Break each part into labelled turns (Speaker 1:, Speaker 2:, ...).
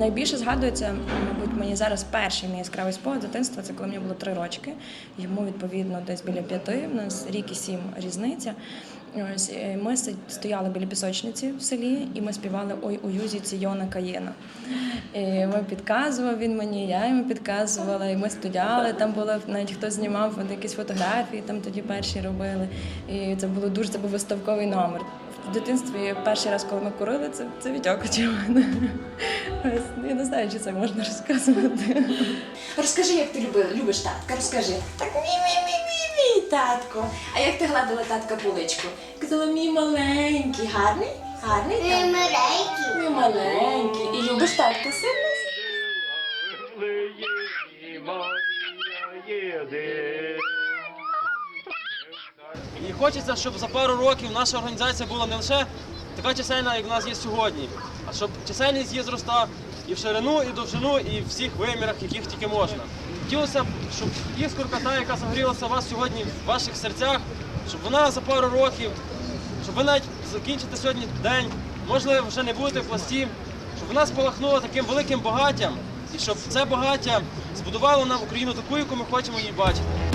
Speaker 1: Найбільше згадується, мабуть, мені зараз перший мій яскравий спогад дитинства. Це коли мені було три рочки. Йому відповідно десь біля п'яти. У нас рік і сім різниця. Е, ми стояли біля пісочниці в селі, і ми співали Ой у юзі Ційона Каєна. І ми підказував він мені, я йому підказувала, і ми стояли. Там було навіть хтось знімав якісь фотографії, там тоді перші робили. І це було дуже це був виставковий номер. В дитинстві перший раз, коли ми курили, це, це Вітьок очевидно. Ось, ну, Я не знаю, чи це можна розказувати.
Speaker 2: Розкажи, як ти любила, любиш татка, розкажи. Так мій мій мій мій мій татко. А як ти гладила татка поличку? Казала, мій маленький, гарний, гарний татко.
Speaker 3: Маленький.
Speaker 2: Мій маленький. І любиш татка сильно?
Speaker 4: І хочеться, щоб за пару років наша організація була не лише така чисельна, як в нас є сьогодні, а щоб чисельність її зросла і в ширину, і довжину, і в всіх вимірах, яких тільки можна. Хотілося б, щоб іскорка та, яка загорілася у вас сьогодні в ваших серцях, щоб вона за пару років, щоб ви навіть закінчите сьогодні день, можливо, вже не будете в пласті, щоб вона спалахнула таким великим багаттям, і щоб це багаття збудувало нам Україну таку, яку ми хочемо її бачити.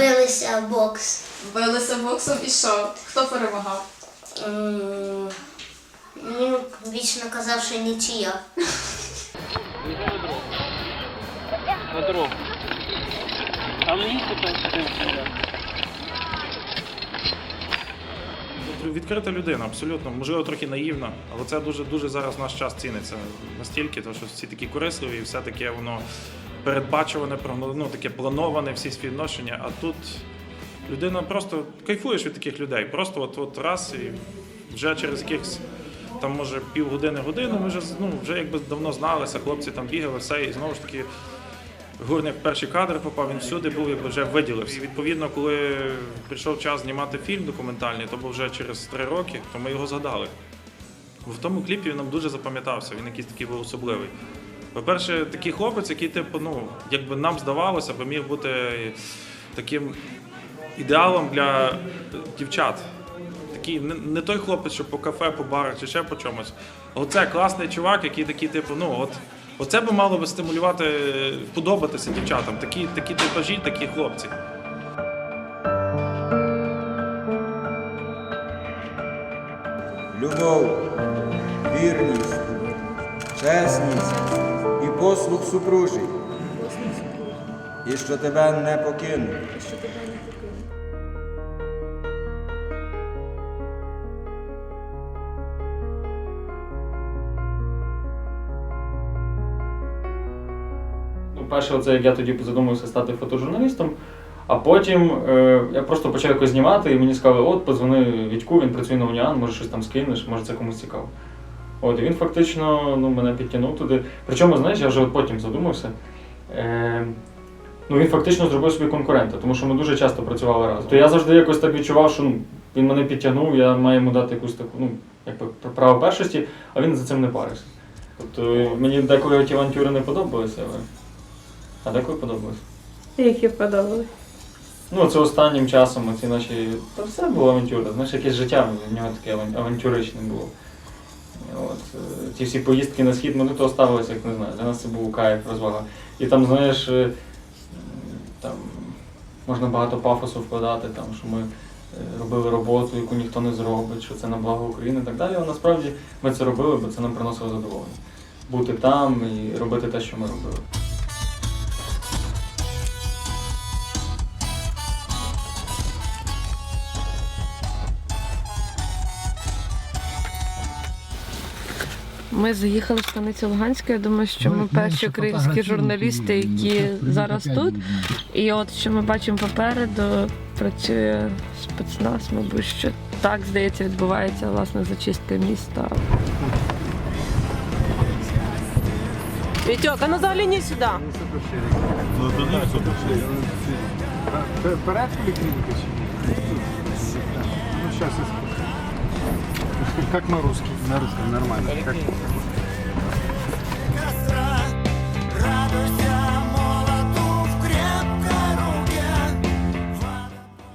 Speaker 3: Билися бокс.
Speaker 2: Билися боксом і що? Хто перемагав?
Speaker 3: М, Він вічно казав, що нічия.
Speaker 4: На дорогу. Не їсти
Speaker 5: Відкрита людина, абсолютно, можливо, трохи наївна, але це дуже дуже зараз в наш час ціниться настільки, тому що всі такі корисливі, і все таке воно передбачуване, ну, таке плановане, всі свої відношення. А тут людина просто кайфуєш від таких людей. Просто от, от раз і вже через якихось там може півгодини годину. Ми вже ну вже якби давно зналися, хлопці там бігали, все, і знову ж таки. Гурник в перший кадр попав, він всюди був, якби вже виділився. І відповідно, коли прийшов час знімати фільм документальний, то був вже через три роки, то ми його згадали. В тому кліпі він нам дуже запам'ятався, він якийсь такий був особливий. По-перше, такий хлопець, який, типу, ну, якби нам здавалося, би міг бути таким ідеалом для дівчат. Такий не, той хлопець, що по кафе, по барах чи ще по чомусь. Оце класний чувак, який такий, типу, ну от. Оце би мало би стимулювати, подобатися дівчатам. Такі, такі типажі, такі хлопці.
Speaker 6: любов, вірність, чесність і послух супружий, і що тебе не покину.
Speaker 7: Ну, перше, оце як я тоді задумався стати фотожурналістом, а потім е, я просто почав якось знімати, і мені сказали, от, позвони Вітьку, він працює на Уніан, може щось там скинеш, може це комусь цікаво. От, і він фактично ну, мене підтягнув туди. Причому, знаєш, я вже потім задумався. Е, ну, він фактично зробив собі конкурента, тому що ми дуже часто працювали разом. То я завжди якось так відчував, що ну, він мене підтягнув, я маю йому дати якусь таку, ну, якби право першості, а він за цим не парився. Тобто мені деколи ті авантюри не подобалися, але. А деколи подобалось.
Speaker 1: Які подобали.
Speaker 7: Ну, це останнім часом ці наші. Та все було авантюра. Знаєш, якесь життя в нього таке авантюричне було. От, е, ті всі поїздки на схід, ми до того ставилися, як не знаю. Для нас це був кайф, розвага. І там, знаєш, е, там можна багато пафосу вкладати, там, що ми е, робили роботу, яку ніхто не зробить, що це на благо України і так далі. Але насправді ми це робили, бо це нам приносило задоволення. Бути там і робити те, що ми робили.
Speaker 8: Ми заїхали в станицю Луганську. Я думаю, що ми перші українські журналісти, які зараз тут. І от що ми бачимо попереду, працює спецназ, мабуть, що так здається, відбувається власне зачистка міста. Вітьок, а ну загляни сюди.
Speaker 9: Вперед поликлиника Ну, Как на русский? На русском, нормально. Как...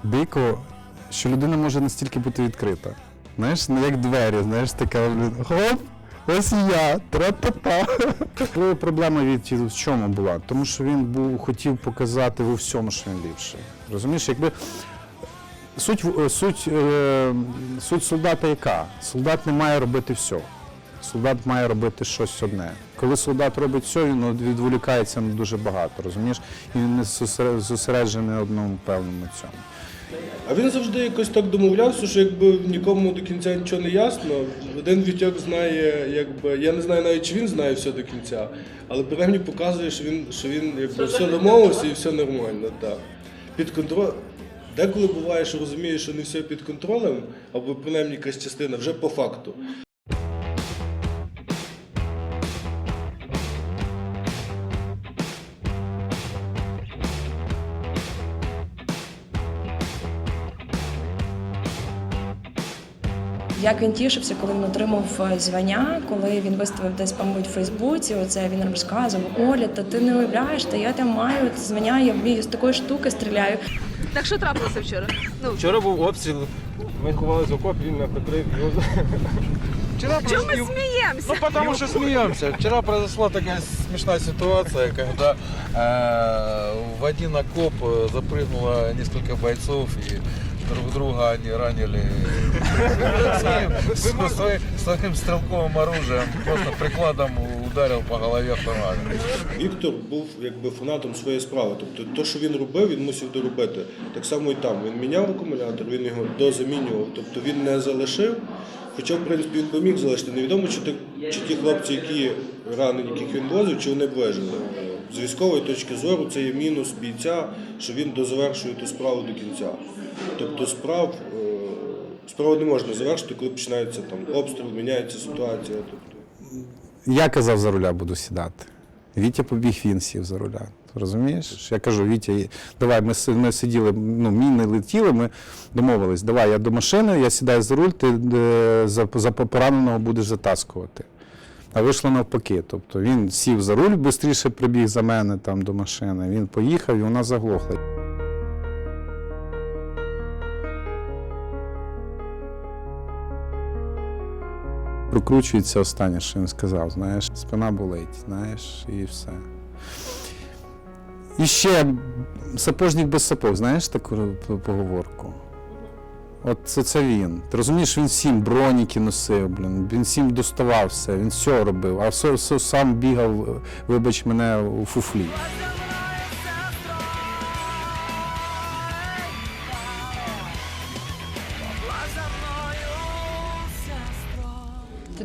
Speaker 10: дико, що людина може настільки бути відкрита. Знаєш, ну, як двері, знаєш, така блін, хоп, ось я, тра-та-та. Коли Проблема від в чому була? Тому що він був, хотів показати у всьому, що він ліпший. Розумієш, якби суть, е, суть, е, суть солдата яка? Солдат не має робити все. Солдат має робити щось одне. Коли солдат робить все, він відволікається на дуже багато, розумієш? І він не зосереджений на одному певному цьому.
Speaker 11: А він завжди якось так домовлявся, що якби нікому до кінця нічого не ясно. Один Вітьок знає, якби я не знаю навіть чи він знає все до кінця, але принаймні показує, що він що він якби все домовився і все нормально. Так. Під контроль. Деколи буває, що розумієш, що не все під контролем, або принаймні якась частина вже по факту.
Speaker 1: Як він тішився, коли він отримав е, звання, коли він виставив десь, мабуть, в Фейсбуці, оце він розказував, Оля, та ти не уявляєш, та я там маю звання, я з такої штуки стріляю.
Speaker 8: Так що трапилося вчора? Ну,
Speaker 4: Вчора був обстріл. Ми ховалися в окоп, він прикрив його.
Speaker 9: Вчера
Speaker 8: чому ми
Speaker 9: произошло-
Speaker 8: сміємося?
Speaker 9: Ну, потому что смеемся. Вчера произошла такая смешная ситуация, когда э, в один окоп э, запрыгнуло несколько бойцов и друг друга они ранили своим, своим, своим стрелковым оружием, просто прикладом ударил по голове автомат.
Speaker 11: Віктор був якби фанатом своєї справи. Тобто, те, що він робив, він мусив доробити. Так само і там. Він міняв акумулятор, він його дозамінював. Тобто він не залишив. Хоча, в принципі, він би міг залишити. Невідомо, чи, чи ті хлопці, які ранені, яких він возив, чи вони б вижили. З військової точки зору це є мінус бійця, що він дозавершує ту справу до кінця. Тобто справ, е, справу не можна завершити, коли починається там обстріл, міняється ситуація. Тобто,
Speaker 10: Я казав, за руля буду сідати. Вітя побіг, він сів за руля. Розумієш? Я кажу, Вітя, давай, ми, ми сиділи, ну, міни летіли, ми домовились, давай я до машини, я сідаю за руль, ти е, за, за пораненого будеш затаскувати. А вийшло навпаки. Тобто він сів за руль, швидше прибіг за мене там до машини. Він поїхав і вона заглохла. Прокручується останнє, що він сказав, знаєш, спина болить, знаєш, і все. І ще сапожник без сапог, знаєш таку поговорку? От це, це він. Ти розумієш, він всім броніки носив, блін, він всім доставав все, він все робив, а все, все сам бігав, вибач мене, у фуфлі.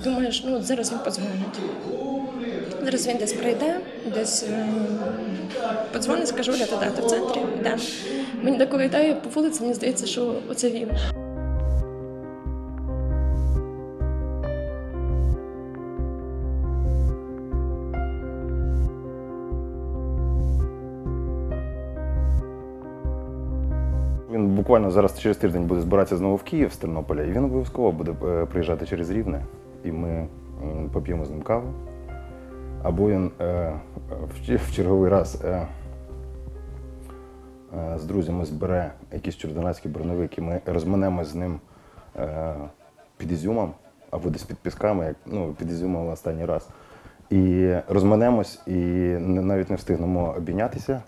Speaker 1: Думаєш, ну зараз він подзвонить. Зараз він десь прийде, десь е, подзвонить, скаже, Оля, ти? Ти в центрі? Йдемо. Мені деколи йде по вулиці, мені здається, що оце він.
Speaker 12: Він буквально зараз через тиждень буде збиратися знову в Київ з Тернополя, і він обов'язково буде е, приїжджати через Рівне, і ми поп'ємо з ним каву. Або він е, в, черговий раз е, е, з друзями збере якийсь чордонацький броневик, і ми розминемось з ним під Ізюмом, або десь під Пісками, як ну, під Ізюмом останній раз. І розминемось, і навіть не встигнемо обійнятися.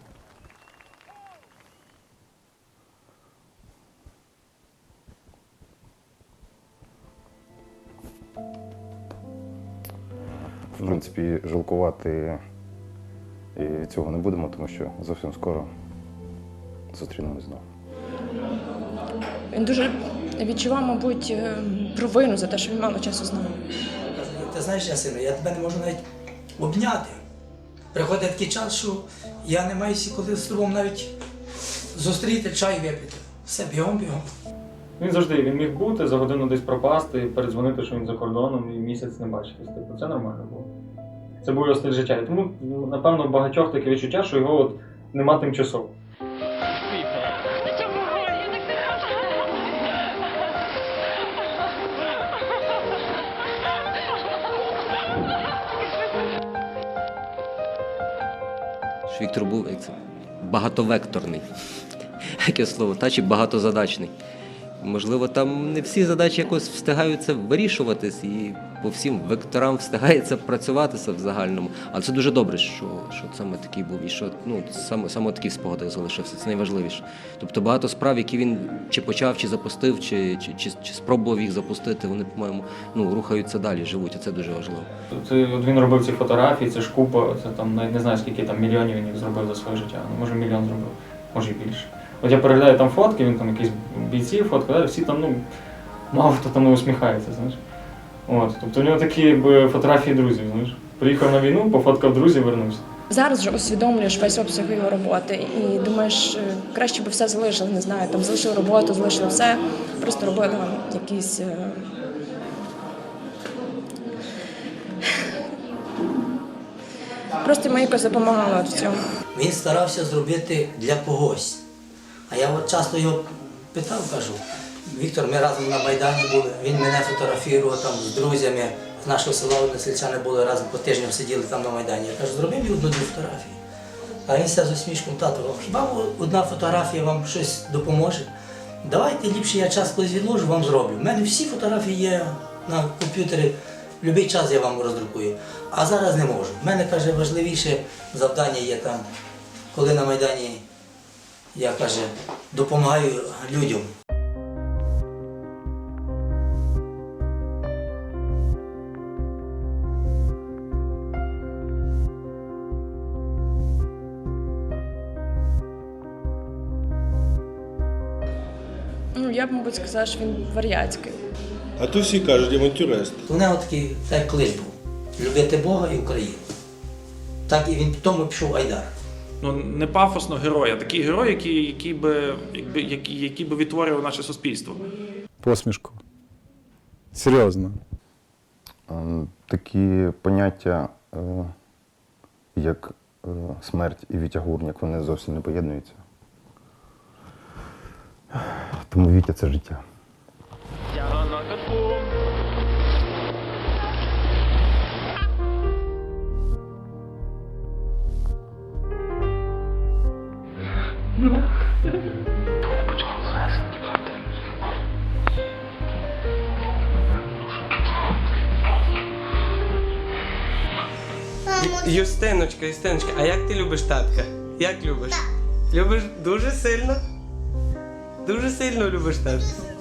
Speaker 12: Принципі, жалкувати і цього не будемо, тому що зовсім скоро зустрінемось знову.
Speaker 1: Він дуже відчував, мабуть, е, провину за те, що він мало часу з нами.
Speaker 13: Ти знаєш, Ясина, я тебе не можу навіть обняти. Приходить такий час, що я не маю коли з тобою навіть зустріти чай випити. Все, бігом, бігом.
Speaker 7: Він завжди він міг бути, за годину десь пропасти, передзвонити, що він за кордоном і місяць не бачитись. Типу, це нормально було. Це був його стиль життя. І тому, напевно, багатьох таке відчуття, що його от нема тимчасово.
Speaker 14: Віктор був як це, багатовекторний. Яке слово, та чи багатозадачний. Можливо, там не всі задачі якось встигаються вирішуватись, і по всім векторам встигається працюватися в загальному. Але це дуже добре, що, що саме такий був, і що ну, саме, саме такий в спогадах залишився. Це найважливіше. Тобто багато справ, які він чи почав, чи запустив, чи, чи, чи, чи спробував їх запустити, вони, по-моєму, ну, рухаються далі, живуть, і це дуже важливо.
Speaker 7: Це, от він робив ці фотографії, це ж купа, це там навіть не знаю, скільки там мільйонів він зробив за своє життя. Ну, може мільйон зробив, може і більше. От я переглядаю там фотки, він там якісь бійці фоткає, всі там, ну, мало хто там не усміхається, знаєш. От, тобто у нього такі якби, фотографії друзів, знаєш. Приїхав на війну, пофоткав друзів, вернувся.
Speaker 1: Зараз вже усвідомлюєш весь обсяг його роботи і думаєш, е, краще би все залишили, не знаю, там залишили роботу, залишили все, просто робили там якісь. е, Просто йому якось допомагало от в цьому.
Speaker 13: Він старався зробити для когось. А я от часто його питав, кажу, Віктор, ми разом на Майдані були, він мене фотографував там з друзями з нашого села односельчани були разом по тижням сиділи там на Майдані. Я кажу, зроби мені одну-дві фотографії. А він все з усмішком тату, хіба одна фотографія вам щось допоможе? Давайте ліпше я час колись відложу, вам зроблю. У мене всі фотографії є на комп'ютері, в будь-який час я вам роздрукую. А зараз не можу. У мене каже, важливіше завдання є там, коли на Майдані я каже, допомагаю людям.
Speaker 1: Ну, я б, мабуть, сказала, що він вар'яцький.
Speaker 11: А то всі кажуть, авантюрист.
Speaker 13: У нього такий так клич був. Любити Бога і Україну. Так і він тому пішов Айдар.
Speaker 5: Ну, не пафосно герой, а такий герой, який, який, би, якби, який, який би відтворював наше суспільство.
Speaker 10: Посмішку. Серйозно.
Speaker 12: Ем, Такі поняття, е, як е, смерть і Вітя Гурняк, вони зовсім не поєднуються. Тому Вітя це життя.
Speaker 15: Юстиночка, Юстиночка, а як ти любиш татка? Як любиш? Любиш дуже сильно? Дуже сильно любиш татка.